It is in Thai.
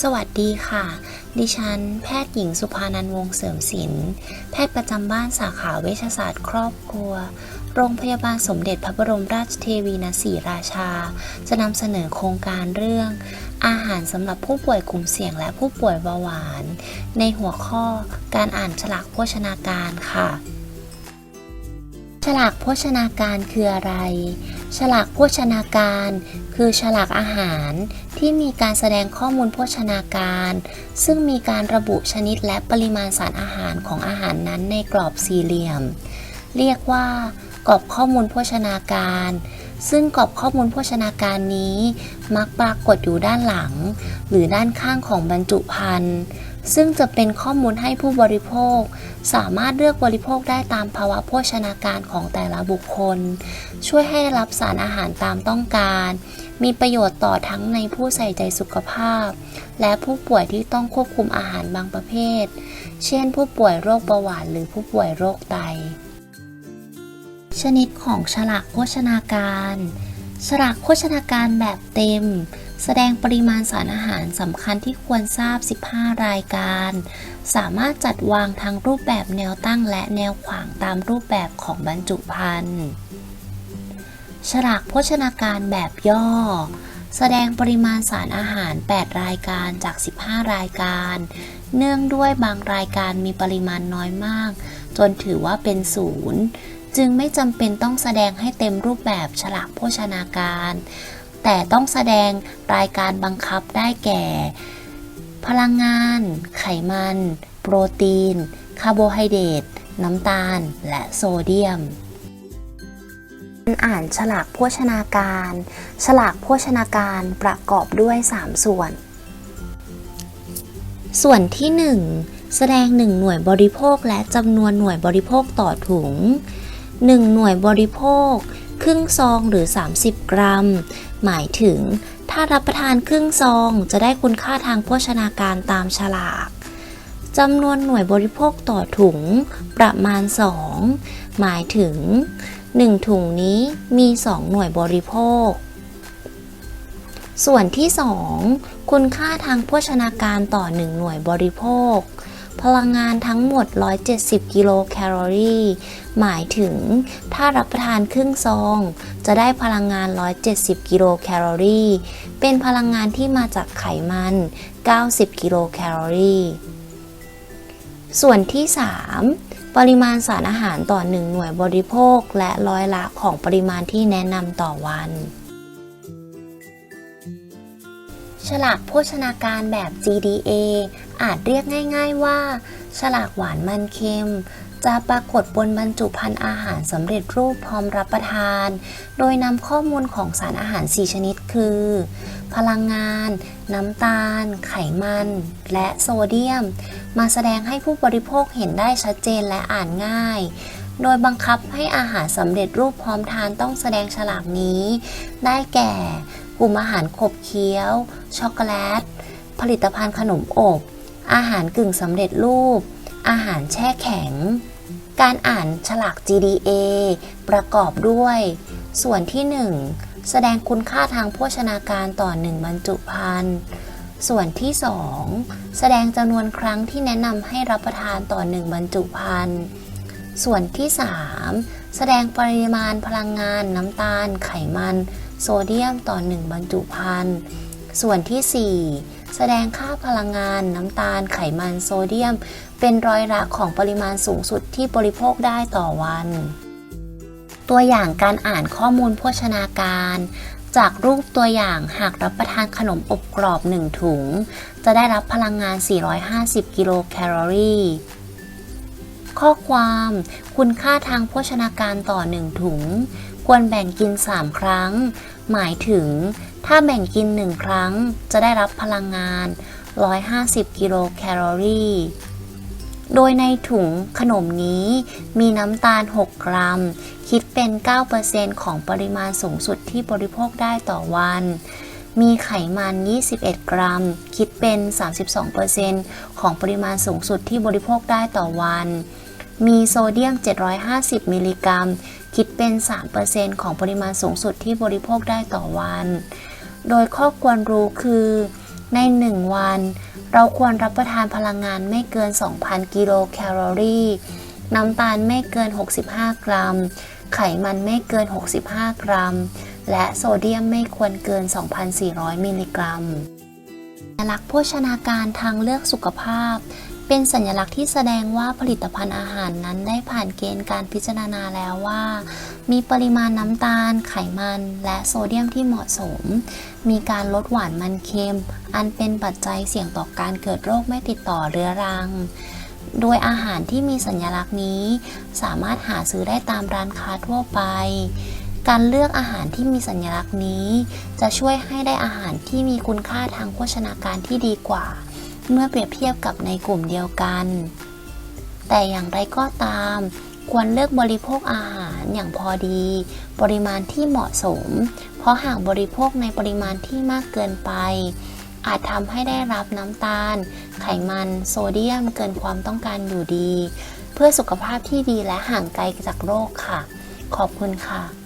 สวัสดีค่ะ ดิฉัน แพทย์หญิงสุภานันวงศ์เสริมศิลป์ แพทย์ประจำบ้านสาขาเวชศาสตร์ครอบครัว โรงพยาบาลสมเด็จพระบรมราชเทวีณศรีราชา จะนำเสนอโครงการเรื่อง อาหารสำหรับผู้ป่วยกลุ่มเสี่ยงและผู้ป่วยเบาหวาน ในหัวข้อการอ่านฉลากโภชนาการค่ะ ฉลากโภชนาการคืออะไร ฉลากโภชนาการ คือฉลากอาหารที่มีการแสดงข้อมูลโภชนาการ ซึ่งมีการระบุชนิดและปริมาณสารอาหารของอาหารนั้นในกรอบสี่เหลี่ยม เรียกว่ากรอบข้อมูลโภชนาการ ซึ่งกรอบข้อมูลโภชนาการนี้ มักปรากฏอยู่ด้านหลัง หรือด้านข้างของบรรจุภัณฑ์ ซึ่งจะเป็นข้อมูลให้ผู้บริโภค สามารถเลือกบริโภคได้ตามภาวะโภชนาการของแต่ละบุคคล ช่วยให้รับสารอาหารตามต้องการ มีประโยชน์ต่อทั้งในผู้ใส่ใจสุขภาพ และผู้ป่วยที่ต้องควบคุมอาหารบางประเภท เช่น ผู้ป่วยโรคเบาหวานหรือผู้ป่วยโรคไต ชนิดของฉลากโภชนาการ ฉลากโภชนาการแบบเต็ม แสดงปริมาณสารอาหารสำคัญที่ควรทราบ 15 รายการ สามารถจัดวางทั้งรูปแบบแนวตั้งและแนวขวางตามรูปแบบของบรรจุภัณฑ์ ฉลากโภชนาการแบบย่อ แสดงปริมาณสารอาหาร 8 รายการจาก 15 รายการ เนื่องด้วยบางรายการมีปริมาณน้อยมาก จนถือว่าเป็นศูนย์จึงไม่จำเป็นต้องแสดงให้เต็มรูปแบบฉลากโภชนาการ แต่ต้องแสดงรายการบังคับได้แก่ พลังงาน ไขมัน โปรตีน คาร์โบไฮเดรตน้ำตาล และโซเดียมการอ่านฉลากโภชนาการ ฉลากโภชนาการประกอบด้วย 3 ส่วน ส่วนที่ 1 แสดง 1 หน่วยบริโภคและจำนวนหน่วยบริโภคต่อถุง 1 หน่วยบริโภค ครึ่งซองหรือ 30 กรัม หมายถึง ถ้ารับประทานครึ่งซองจะได้คุณค่าทางโภชนาการตามฉลากจำนวนหน่วยบริโภคต่อถุงประมาณ 2 หมายถึง 1 ถุงนี้มี 2 หน่วยบริโภค ส่วนที่ 2 คุณค่าทางโภชนาการต่อ 1 หน่วยบริโภค พลังงานทั้งหมด 170 กิโลแคลอรี่ หมายถึงถ้ารับประทานครึ่งซอง จะได้พลังงาน 170 กิโลแคลอรี่ เป็นพลังงานที่มาจากไขมัน 90 กิโลแคลอรี่ ส่วนที่ 3 ปริมาณสารอาหารต่อ 1 หน่วยบริโภคและร้อยละของปริมาณที่แนะนำต่อวัน ฉลากโภชนาการแบบ GDA อาจเรียกง่าย ๆว่า ฉลากหวานมันเค็ม จะปรากฏบนบรรจุภัณฑ์อาหารสำเร็จรูปพร้อมรับประทาน โดยนำข้อมูลของสารอาหาร 4 ชนิดคือ พลังงาน น้ำตาล ไขมัน และโซเดียม มาแสดงให้ผู้บริโภคเห็นได้ชัดเจนและอ่านง่ายโดยบังคับให้อาหารสำเร็จรูปพร้อมทานต้องแสดงฉลากนี้ ได้แก่ ลุ่มอาหารขบเคี้ยว ช็อกโกแลต ผลิตภัณฑ์ขนมอบ อาหารกึ่งสำเร็จรูป อาหารแช่แข็ง การอ่านฉลาก GDA ประกอบด้วย ส่วนที่ 1 แสดงคุณค่าทางโภชนาการต่อ 1 บรรจุภัณฑ์ส่วนที่ 2 แสดงจำนวนครั้งที่แนะนำให้รับประทานต่อ 1 บรรจุภัณฑ์ ส่วนที่ 3 แสดงปริมาณพลังงานน้ำตาล ไขมัน โซเดียมต่อ 1 บรรจุภัณฑ์ ส่วนที่ 4 แสดงค่าพลังงาน น้ำตาลไขมันโซเดียม เป็นร้อยละของปริมาณสูงสุดที่บริโภคได้ต่อวัน ตัวอย่างการอ่านข้อมูลโภชนาการ จากรูปตัวอย่างหากรับประทานขนมอบกรอบ 1 ถุง จะได้รับพลังงาน 450 กิโลแคลอรี่ ข้อความคุณค่าทางโภชนาการต่อ 1 ถุง ควรแบ่งกิน 3 ครั้ง หมายถึง ถ้าแบ่งกิน 1 ครั้งจะได้รับพลังงาน 150 กิโลแคลอรี่โดยในถุงขนมนี้มีน้ำตาล 6 กรัม คิดเป็น 9%ของปริมาณสูงสุดที่บริโภคได้ต่อวัน มีไขมัน 21 กรัม คิดเป็น 32%ของปริมาณสูงสุดที่บริโภคได้ต่อวัน มีโซเดียม 750 มิลลิกรัม คิดเป็น 3%ของปริมาณสูงสุดที่บริโภคได้ต่อวัน โดยข้อควรรู้คือ ใน 1 วัน เราควรรับประทานพลังงานไม่เกิน 2,000 กิโลแคลอรี่ น้ำตาลไม่เกิน 65 กรัม ไขมันไม่เกิน 65 กรัม และโซเดียมไม่ควรเกิน 2,400 มิลลิกรัม สัญลักษณ์โภชนาการทางเลือกสุขภาพ เป็นสัญลักษณ์ที่แสดงว่าผลิตภัณฑ์อาหารนั้นได้ผ่านเกณฑ์การพิจารณาแล้วว่า มีปริมาณน้ำตาล ไขมัน และโซเดียมที่เหมาะสม มีการลดหวานมันเค็ม อันเป็นปัจจัยเสี่ยงต่อการเกิดโรคไม่ติดต่อเรื้อรังโดยอาหารที่มีสัญลักษณ์นี้ สามารถหาซื้อได้ตามร้านค้าทั่วไป การเลือกอาหารที่มีสัญลักษณ์นี้ จะช่วยให้ได้อาหารที่มีคุณค่าทางโภชนาการที่ดีกว่า เมื่อเปรียบเทียบกับในกลุ่มเดียวกัน แต่อย่างไรก็ตาม ควรเลือกบริโภคอาหารอย่างพอดี ปริมาณที่เหมาะสม เพราะหากบริโภคในปริมาณที่มากเกินไป อาจทำให้ได้รับน้ำตาล ไขมัน โซเดียมเกินความต้องการอยู่ดี เพื่อสุขภาพที่ดีและห่างไกลจากโรคค่ะ ขอบคุณค่ะ